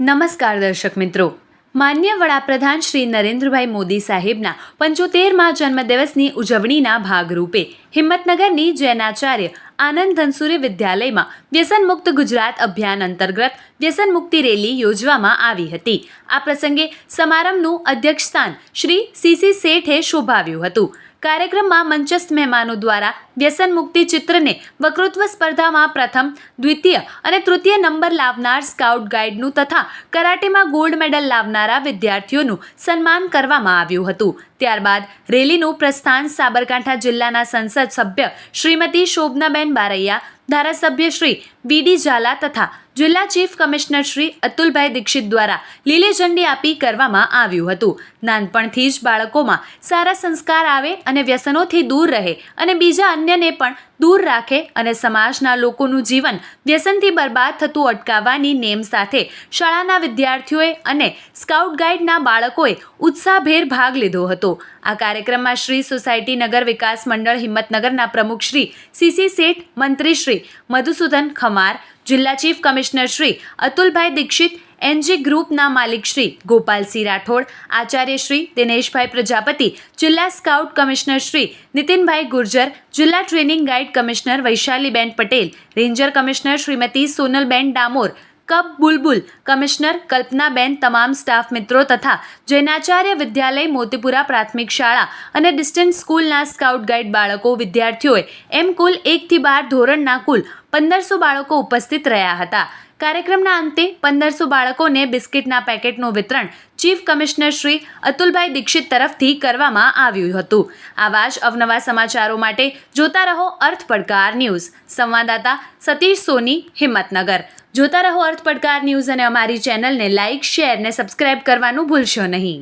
નમસ્કાર દર્શક મિત્રો. માન્ય વડાપ્રધાન શ્રી નરેન્દ્રભાઈ મોદી સાહેબના પંચોતેરમાં જન્મદિવસની ઉજવણીના ભાગરૂપે હિંમતનગરની જૈનાચાર્ય આનંદ ધનસુરી વિદ્યાલયમાં વ્યસન મુક્ત ગુજરાત અભિયાન અંતર્ગત વ્યસન મુક્તિ રેલી યોજવામાં આવી હતી. આ પ્રસંગે સમારંભનું અધ્યક્ષસ્થાન શ્રી સીસી શેઠે શોભાવ્યું હતું. કાર્યક્રમમાં મંચસ્થ મહેમાનો દ્વારા વ્યસન મુક્તિ ચિત્રને વક્તૃત્વ સ્પર્ધામાં પ્રથમ, દ્વિતીય અને તૃતીય નંબર લાવનાર સ્કાઉટ ગાઈડનું તથા કરાટેમાં ગોલ્ડ મેડલ લાવનારા વિદ્યાર્થીઓનું સન્માન કરવામાં આવ્યું હતું. ત્યારબાદ રેલીનું પ્રસ્થાન સાબરકાંઠા જિલ્લાના સંસદ સભ્ય શ્રીમતી શોભનાબેન બારૈયા, ધારાસભ્ય શ્રી વીડી ઝાલા તથા જિલ્લા ચીફ કમિશનર શ્રી અતુલભાઈ દીક્ષિત દ્વારા લીલી ઝંડી આપી કરવામાં આવ્યું હતું. નાનપણથી જ બાળકોમાં સારા સંસ્કાર આવે અને વ્યસનોથી દૂર રહે અને બીજા અન્યને પણ દૂર રાખે અને સમાજના લોકોનું જીવન વ્યસનથી બરબાદ થતું અટકાવવાની નેમ સાથે શાળાના વિદ્યાર્થીઓએ અને સ્કાઉટ ગાઈડના બાળકોએ ઉત્સાહભેર ભાગ લીધો હતો. આ કાર્યક્રમમાં શ્રી સોસાયટી નગર વિકાસ મંડળ હિંમતનગરના પ્રમુખ શ્રી સીસી શેઠ, મંત્રી શ્રી મધુસૂદન ખમાર જિલ્લા chief commissioner Shri Atulbhai Dixit, NG ગ્રુપના માલિક શ્રી ગોપાલસિંહ રાઠોડ, આચાર્ય શ્રી દિનેશભાઈ પ્રજાપતિ, જિલ્લા સ્કાઉટ કમિશનર શ્રી નીતિનભાઈ ગુર્જર, જિલ્લા training guide commissioner Vaishaliben Patel, ranger commissioner Shrimati Sonalben Damor cub Bulbul, commissioner Kalpanaben, તમામ સ્ટાફ મિત્રો તથા જૈનાચાર્ય વિદ્યાલય, મોતીપુરા પ્રાથમિક શાળા અને ડિસ્ટન્સ સ્કૂલના સ્કાઉટ ગાઈડ બાળકો, વિદ્યાર્થીઓએ એમ કુલ એકથી બાર ધોરણના કુલ પંદરસો બાળકો ઉપસ્થિત રહ્યા હતા. કાર્યક્રમના અંતે પંદરસો બાળકોને બિસ્કિટના પેકેટનું વિતરણ ચીફ કમિશનર શ્રી અતુલભાઈ દીક્ષિત તરફથી કરવામાં આવ્યું હતું. આવા જ અવનવા સમાચારો માટે જોતા રહો અર્થ પડકાર ન્યૂઝ. સંવાદદાતા સતીશ સોની, હિંમતનગર. જોતા રહો અર્થ પડકાર ન્યૂઝ અને અમારી ચેનલને લાઇક, શેર ને સબસ્ક્રાઇબ કરવાનું ભૂલશો નહીં.